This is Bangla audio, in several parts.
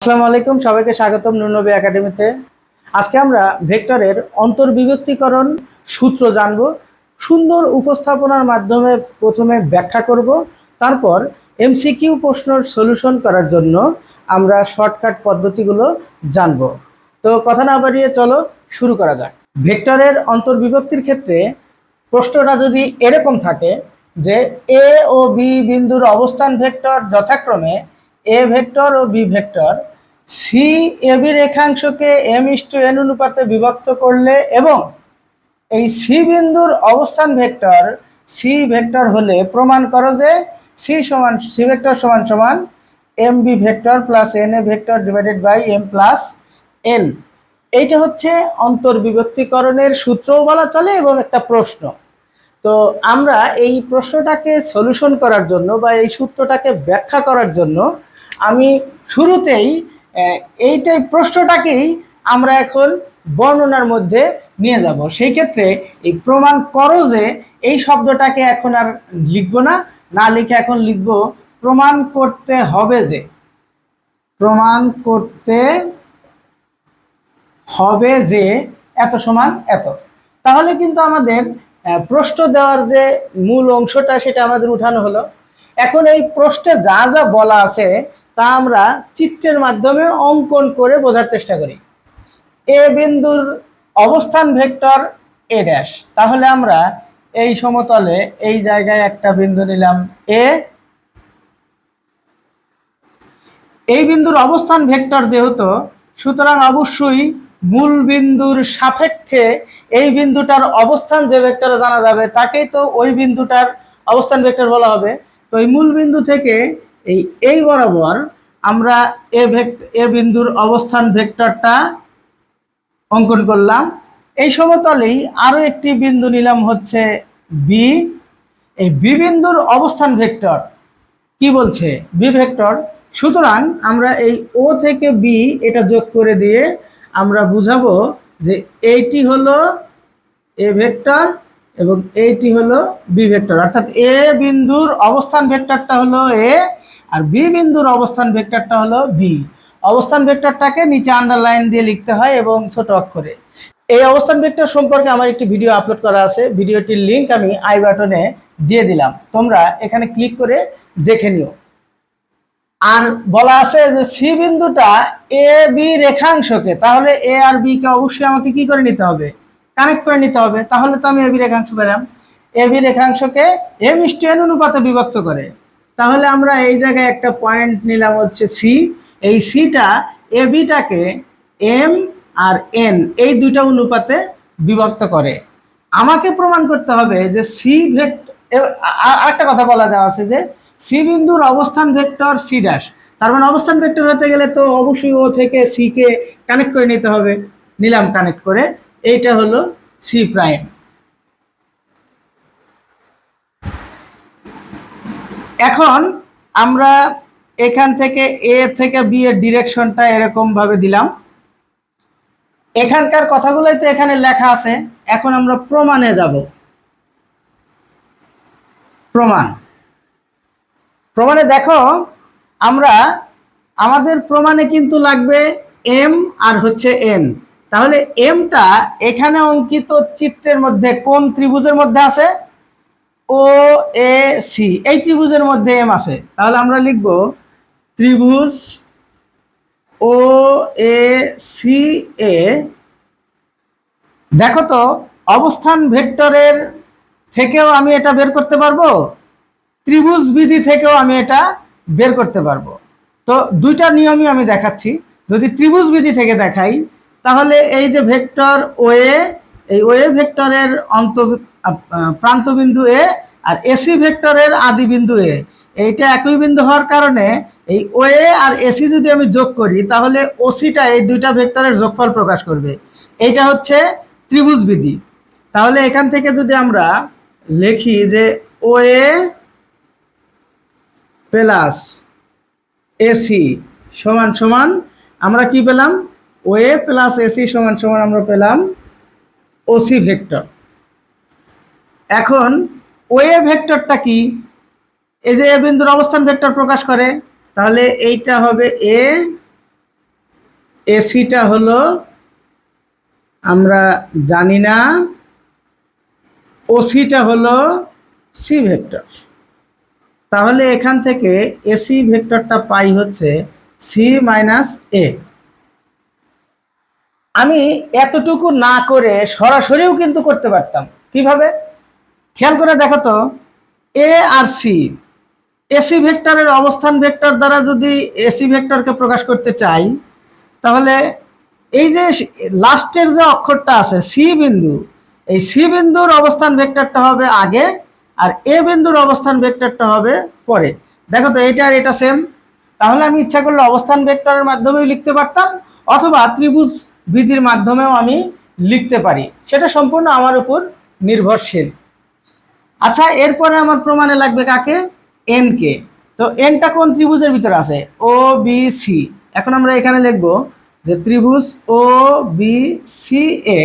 আসসালামু আলাইকুম, সবাইকে স্বাগতম নুনবী একাডেমিতে। আজকে আমরা ভেক্টরের অন্তর্বিভক্তিকরণ সূত্র জানব, সুন্দর উপস্থাপনার মাধ্যমে প্রথমে ব্যাখ্যা করব, তারপর এমসিকিউ প্রশ্নের সলিউশন করার জন্য আমরা শর্টকাট পদ্ধতিগুলো জানব। তো কথা না বাড়িয়ে চলো শুরু করা যাক। ভেক্টরের অন্তর্বিভক্তির ক্ষেত্রে প্রশ্নটা যদি এরকম থাকে যে এ ও বি বিন্দুর অবস্থান ভেক্টর যথাক্রমে A vector O B vector C A B রেখাংশকে M is to N অনুপাতে বিভক্ত করলে এবং এই সি বিন্দুর অবস্থান ভেক্টর, সি ভেক্টর হলে প্রমাণ করো যে সি সমান, সি ভেক্টর সমান সমান M B vector plus N A vector divided by M plus N. এইটা হচ্ছে অন্তর্বিভক্তিকরণের সূত্রও বলা চলে এবং একটা প্রশ্ন। তো আমরা এই প্রশ্নটাকে সলিউশন করার জন্য বা এই সূত্রটাকে ব্যাখ্যা করার জন্য আমি শুরুতেই এইটাই প্রশ্নটাকেই আমরা এখন বর্ণনার মধ্যে নিয়ে যাব। সেই ক্ষেত্রে এই প্রমাণ করো যে এই শব্দটাকে এখন আর লিখব না না লিখে এখন লিখব প্রমাণ করতে হবে যে। প্রমাণ করতে হবে যে এত সমান এত। তাহলে কিন্তু আমাদের প্রশ্ন দেওয়ার যে মূল অংশটা সেটা আমাদের উঠানো হলো। এখন এই প্রশ্নে যা যা বলা আছে তা আমরা চিত্রের মাধ্যমে অঙ্কন করে বোঝার চেষ্টা করি। এ বিন্দুর অবস্থান ভেক্টর এ ড্যাশ। তাহলে আমরা এই সমতলে এই জায়গায় একটা বিন্দু নিলাম এ। এই বিন্দুর অবস্থান ভেক্টর যেহেতু, সুতরাং অবশ্যই মূল বিন্দুর সাপেক্ষে এই বিন্দুটার অবস্থান যে ভেক্টরে জানা যাবে, তাকেই তো ওই বিন্দুটার অবস্থান ভেক্টর বলা হবে। তো এই মূল বিন্দু থেকে এই এই বরাবর আমরা এ ভেক্ট, এ বিন্দুর অবস্থান ভেক্টরটা অঙ্কন করলাম। এই সমতলেই আরও একটি বিন্দু নিলাম হচ্ছে বি এই বি বিন্দুর অবস্থান ভেক্টর কি বলছে? B vector. সুতরাং আমরা এই ও থেকে বি এটা যোগ করে দিয়ে আমরা বুঝাবো যে এইটি হলো এ ভেক্টর এবং এইটি হলো বি ভেক্টর অর্থাৎ এ বিন্দুর অবস্থান ভেক্টরটা হলো এ আর বি বিন্দুর অবস্থান ভেক্টরটা হলো বি অবস্থান ভেক্টরটাকে নিচে আন্ডারলাইন দিয়ে লিখতে হয় এবং ছোট অক্ষরে। এই অবস্থান ভেক্টর সম্পর্কে আমার একটি ভিডিও আপলোড করা আছে, ভিডিওটির লিংক আমি আই বাটনে দিয়ে দিলাম। তোমরা এখানে ক্লিক করে দেখে নিও। আর বলা আছে যে সি বিন্দুটা এ বি রেখাংশকে, তাহলে এ আর বি কে অবশ্যই আমাকে কি করে নিতে হবে? কানেক্ট করে নিতে হবে, তাহলে তো আমি এ বি রেখাংশ পেলাম। এ বি রেখাংশকে এম ইস এন অনুপাতে বিভক্ত করে। তাহলে আমরা এই জায়গায় একটা পয়েন্ট নিলাম হচ্ছে সি এই সিটা এ বিটাকে এম আর এন এই দুইটা অনুপাতে বিভক্ত করে। আমাকে প্রমাণ করতে হবে যে সি ভেক্ট আরেকটা কথা বলা দেওয়া আছে যে সি বিন্দুর অবস্থান ভেক্টর সি ড্যাশ তার মানে অবস্থান ভেক্টর হতে গেলে তো অবশ্যই ও থেকে সি কে কানেক্ট করে নিতে হবে। নিলাম কানেক্ট করে। এইটা হলো সি প্রাইম। এখন আমরা এখান থেকে এ থেকে বি এর ডিরেকশনটা এরকম ভাবে দিলাম। এখানকার কথাগুলোই তো এখানে লেখা আছে। এখন আমরা প্রমাণে যাব। প্রমাণ। প্রমাণে দেখো, আমরা আমাদের প্রমাণে কিন্তু লাগবে এম আর হচ্ছে এন। তাহলে এমটা এখানে অঙ্কিত চিত্রের মধ্যে কোন ত্রিভুজের মধ্যে আছে? ও এ সি এই ত্রিভুজের মধ্যে এম আছে। তাহলে আমরা লিখব ত্রিভুজ ও এ সি এ দেখো তো, অবস্থান ভেক্টরের থেকেও আমি এটা বের করতে পারব? ত্রিভুজ বিধি থেকেও আমি এটা বের করতে পারব। তো দুইটা নিয়মই আমি দেখাচ্ছি। যদি ত্রিভুজ বিধি থেকে দেখাই তাহলে এই যে ভেক্টর ওয়ে এই ওয়ে ভেক্টরের অন্ত প্রান্তবিন্দু এ আর এসি ভেক্টরের আদি বিন্দু এ এইটা একই বিন্দু হওয়ার কারণে এই ওয়ে আর এসি যদি আমি যোগ করি, তাহলে ওসিটা এই দুইটা ভেক্টরের যোগফল প্রকাশ করবে। এইটা হচ্ছে ত্রিভুজ বিধি। তাহলে এখান থেকে যদি আমরা লিখি যে ওয়ে প্লাস এসি সমান সমান, আমরা কি পেলাম? ওয়ে প্লাস এসি সমান সমান আমরা পেলাম ওসি ভেক্টর। এখন ওয়ে ভেক্টরটা কি? এই যে এ বিন্দুর অবস্থান ভেক্টর প্রকাশ করে, তাহলে এইটা হবে এ এসিটা হলো আমরা জানি না ওসিটা হলো সি ভেক্টর। তাহলে এখান থেকে এসি ভেক্টরটা পাই হচ্ছে সি মাইনাস এ। আমি এতটুকু না করে সরাসরিও কিন্তু করতে পারতাম। কীভাবে? খেয়াল করে দেখো তো এ আর সি এসি ভেক্টরের অবস্থান ভেক্টর দ্বারা যদি এসি ভেক্টরকে প্রকাশ করতে চাই, তাহলে এই যে লাস্টের যে অক্ষরটা আছে সি বিন্দু, এই সি বিন্দুর অবস্থান ভেক্টরটা হবে আগে আর এ বিন্দুর অবস্থান ভেক্টরটা হবে পরে। দেখো তো, এটা আর এটা সেম তাহলে আমি ইচ্ছা করলে অবস্থান ভেক্টরের মাধ্যমেও লিখতে পারতাম, অথবা ত্রিভুজ বিধির মাধ্যমেও আমি লিখতে পারি। সেটা সম্পূর্ণ আমার উপর নির্ভরশীল। আচ্ছা এরপরে আমার প্রমাণে লাগবে কাকে? এন কে। তো এনটা কোন ত্রিভুজের ভিতরে আছে? ও বি সি এখন আমরা এখানে লিখব যে ত্রিভুজ ও বি সি এ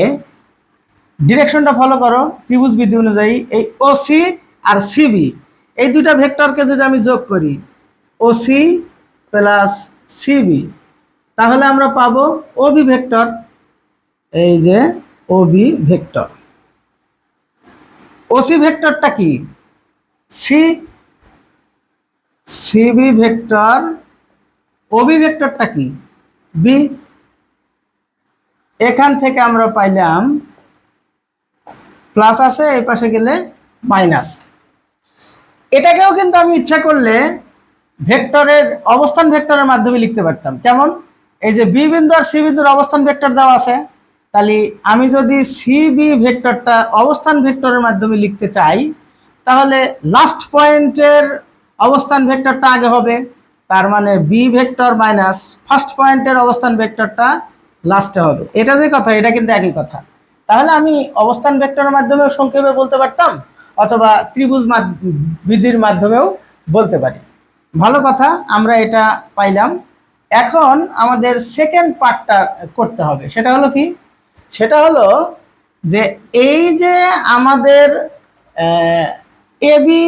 ডিরেকশনটা ফলো করো, ত্রিভুজ বিধি অনুযায়ী এই ও সি আর সিবি এই দুটা ভেক্টরকে যদি আমি যোগ করি ও সি প্লাস সিবি তাহলে আমরা পাবো ওবি ভেক্টর। এই যে ওবি ভেক্টর। ওসি ভেক্টরটা কি? C CB vector. ওবি ভেক্টরটা কি? বি এখান থেকে আমরা পাইলাম প্লাস আছে, এই পাশে গেলে মাইনাস। এটাকেও কিন্তু আমি ইচ্ছা করলে ভেক্টরের অবস্থান ভেক্টরের মাধ্যমে লিখতে পারতাম। কেমন? এই যে বি বিন্দু আর সি বিন্দুর অবস্থান ভেক্টর দেওয়া আছে, তাহলে আমি যদি সি বি ভেক্টরটা অবস্থান ভেক্টরের মাধ্যমে লিখতে চাই, তাহলে লাস্ট পয়েন্টের অবস্থান ভেক্টরটা আগে হবে, তার মানে বি ভেক্টর মাইনাস ফার্স্ট পয়েন্টের অবস্থান ভেক্টরটা লাস্টে হবে। এটা যে কথা, এটা কিন্তু একই কথা। তাহলে আমি অবস্থান ভেক্টরের মাধ্যমেও সংক্ষেপে বলতে পারতাম, অথবা ত্রিভুজ বিধির মাধ্যমেও বলতে পারি। ভালো কথা, আমরা এটা পাইলাম। এখন আমাদের সেকেন্ড পার্টটা করতে হবে। সেটা হলো কি? সেটা হলো যে এই যে আমাদের এবি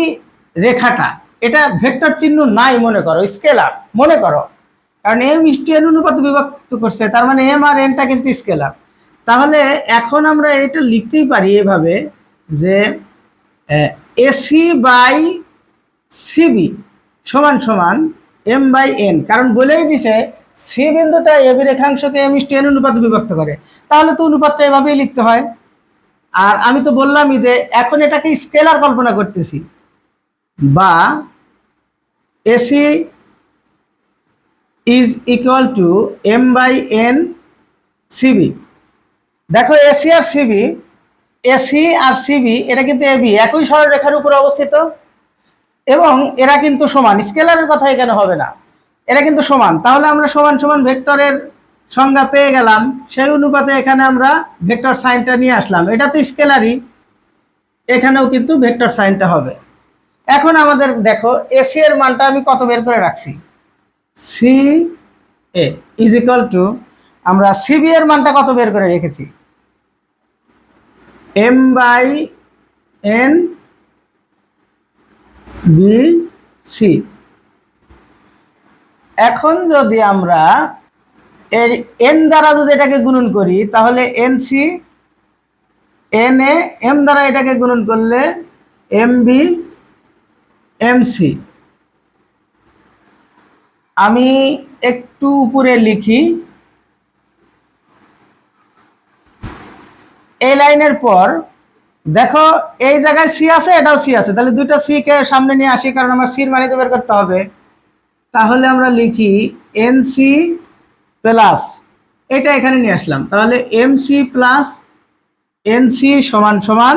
রেখাটা, এটা ভেক্টর চিহ্ন নাই মনে করো, স্কেলার, মনে করো। কারণ এম এন অনুপাত বিভক্ত করছে, তার মানে এম আর এনটা কিন্তু স্কেলার। তাহলে এখন আমরা এটা লিখতেই পারি এভাবে যে এসি বাই সিবি সমান সমান এম বাই এন কারণ বলেই দিছে, সি বিন্দুটা এবি রেখাংশকে এম ইস টেন অনুপাতে বিভক্ত করে। তাহলে তো অনুপাতটা এভাবেই লিখতে হয়। আর আমি তো বললামই যে এখন এটাকে স্কেলার কল্পনা করতেছি। বা AC is equal to M by N CB দেখো এসি আর সিবি এসি আর সিবি এটা কিন্তু এবি একই সরলরেখার উপর অবস্থিত। এবং এরা কিন্তু সমান। স্কেলারের কথা এখানে হবে না। এরা কিন্তু সমান। তাহলে আমরা সমান সমান ভেক্টরের সংজ্ঞা পেয়ে গেলাম। সেই অনুপাতে এখানে আমরা ভেক্টর সাইনটা নিয়ে আসলাম। এটা তো স্কেলারই। এখানেও কিন্তু ভেক্টর সাইনটা হবে। এখন আমাদের দেখো, এসি এর মানটা আমি কত বের করে রাখছি? C A is equal to, আমরা সিবি এর মানটা কত বের করে রেখেছি? M by N B C এখন যদি আমরা এর এন দ্বারা যদি এটাকে গুণন করি, তাহলে N C N A M দ্বারা এটাকে গুণন করলে এম বি এম সি আমি একটু উপরে লিখি। এই লাইনের পর দেখো, এই জায়গায় সি আছে, এটাও সি আছে। তাহলে দুইটা সি কে সামনে নিয়ে আসি, কারণ আমার সির মানে তো বের করতে হবে। তাহলে আমরা লিখি এন সি প্লাস এটা এখানে নিয়ে আসলাম। তাহলে M C plus N C সমান সমান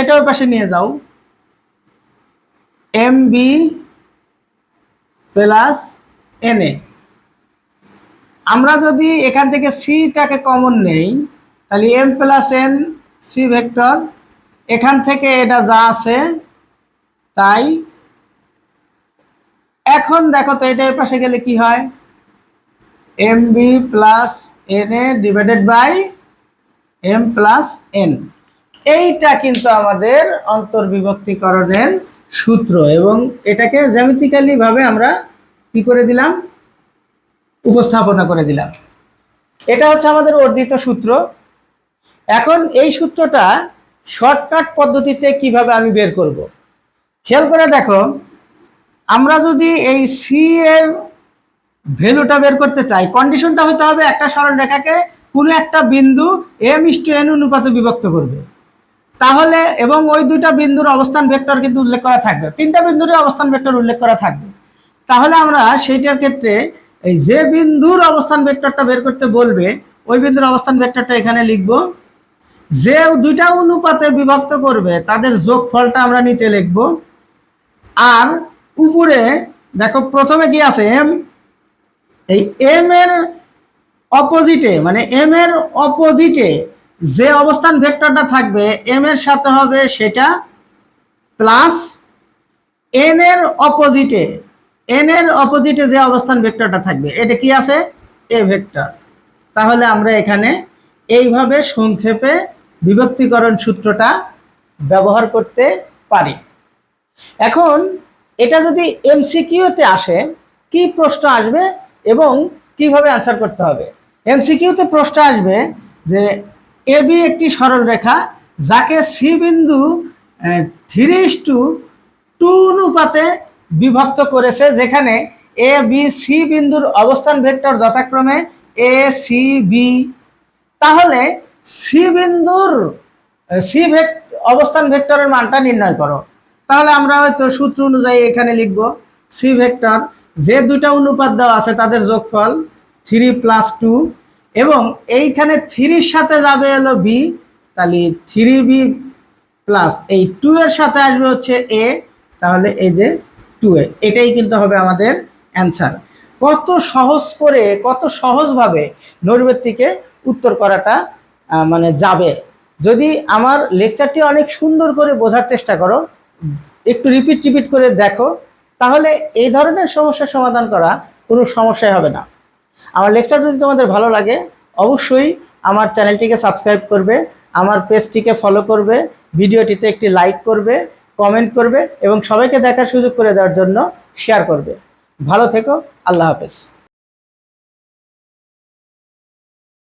এটাও পাশে নিয়ে যাও। M B plus N A আমরা যদি এখান থেকে সিটাকে কমন নেই, তাহলে M plus N C vector এখান থেকে এটা যা আছে, তাই। এখন দেখো তো এটা এর পাশে গেলে কি হয়? M B plus N A divided by M plus N এইটা কিন্তু আমাদের অন্তর্বিভক্তিকরণের সূত্র এবং এটাকে জ্যামিতিক্যালি ভাবে আমরা কি করে দিলাম? উপস্থাপনা করে দিলাম। এটা হচ্ছে আমাদের অর্জিত সূত্র। এখন এই সূত্রটা শর্টকাট পদ্ধতিতে কীভাবে আমি বের করব? খেয়াল করে দেখো, আমরা যদি এই সি এর ভ্যালুটা বের করতে চাই কন্ডিশনটা হতে হবে একটা সরল রেখাকে কোনো একটা বিন্দু এম ইস টু এন অনুপাতে বিভক্ত করবে। তাহলে এবং ওই দুইটা বিন্দুর অবস্থান ভেক্টর কিন্তু উল্লেখ করা থাকবে। তিনটা বিন্দুরই অবস্থান ভেক্টর উল্লেখ করা থাকবে। তাহলে আমরা সেইটার ক্ষেত্রে এই যে বিন্দুর অবস্থান ভেক্টরটা বের করতে বলবে, ওই বিন্দুর অবস্থান ভেক্টরটা এখানে লিখব যে দুইটা অনুপাতে বিভক্ত করবে, তাদের যোগফলটা আমরা নিচে লিখব। আর উপরে, দেখো প্রথমে কি আছে এম এই এম এর অপোজিটে মানে এম এর অপোজিটে যে অবস্থান ভেক্টরটা থাকবে এম এর সাথে হবে সেটা প্লাস এন এর অপোজিটে এন এর অপোজিটে যে অবস্থান ভেক্টরটা থাকবে, এটা কি আছে? A vector. তাহলে আমরা এখানে এইভাবে সংক্ষেপে বিভক্তিকরণ সূত্রটা ব্যবহার করতে পারি। এখন এটা যদি এমসিকিউতে আসে, কি প্রশ্ন আসবে এবং কীভাবে আনসার করতে হবে? এমসিকিউতে প্রশ্ন আসবে যে এ, বি একটি সরল রেখা যাকে সি বিন্দু থ্রি টু টু অনুপাতে বিভক্ত করেছে যেখানে এ, বি, সি বিন্দুর অবস্থান ভেক্টর যথাক্রমে এ, সি, বি। তাহলে সি বিন্দুর সি অবস্থান ভেক্টরের মানটা নির্ণয় করো। তাহলে আমরা হয়তো সূত্র অনুযায়ী এখানে লিখব, সি ভেক্টর, যে দুইটা অনুপাত দেওয়া আছে তাদের যোগফল থ্রি প্লাস টু, এবং এইখানে থ্রির সাথে যাবে হলো বি, তাহলে থ্রি বি প্লাস এই টু এর সাথে আসবে হচ্ছে এ, তাহলে এই যে টু এ, এটাই কিন্তু হবে আমাদের অ্যান্সার। কত সহজ করে, কত সহজভাবে নৈর্ব্যক্তিকে উত্তর করাটা মানে যাবে। যদি আমার লেকচারটি অনেক সুন্দর করে বোঝার চেষ্টা করো, একটু রিপিট রিপিট করে দেখো, তাহলে এই ধরনের সমস্যার সমাধান করা কোনো সমস্যাই হবে না। আমার লেকচার যদি তোমাদের ভালো লাগে, অবশ্যই আমার চ্যানেলটিকে সাবস্ক্রাইব করবে, আমার পেজটিকে ফলো করবে, ভিডিওটিতে একটি লাইক করবে কমেন্ট করবে এবং সবাইকে দেখার সুযোগ করে দেওয়ার জন্য শেয়ার করবে। ভালো থেকো, আল্লাহ হাফেজ।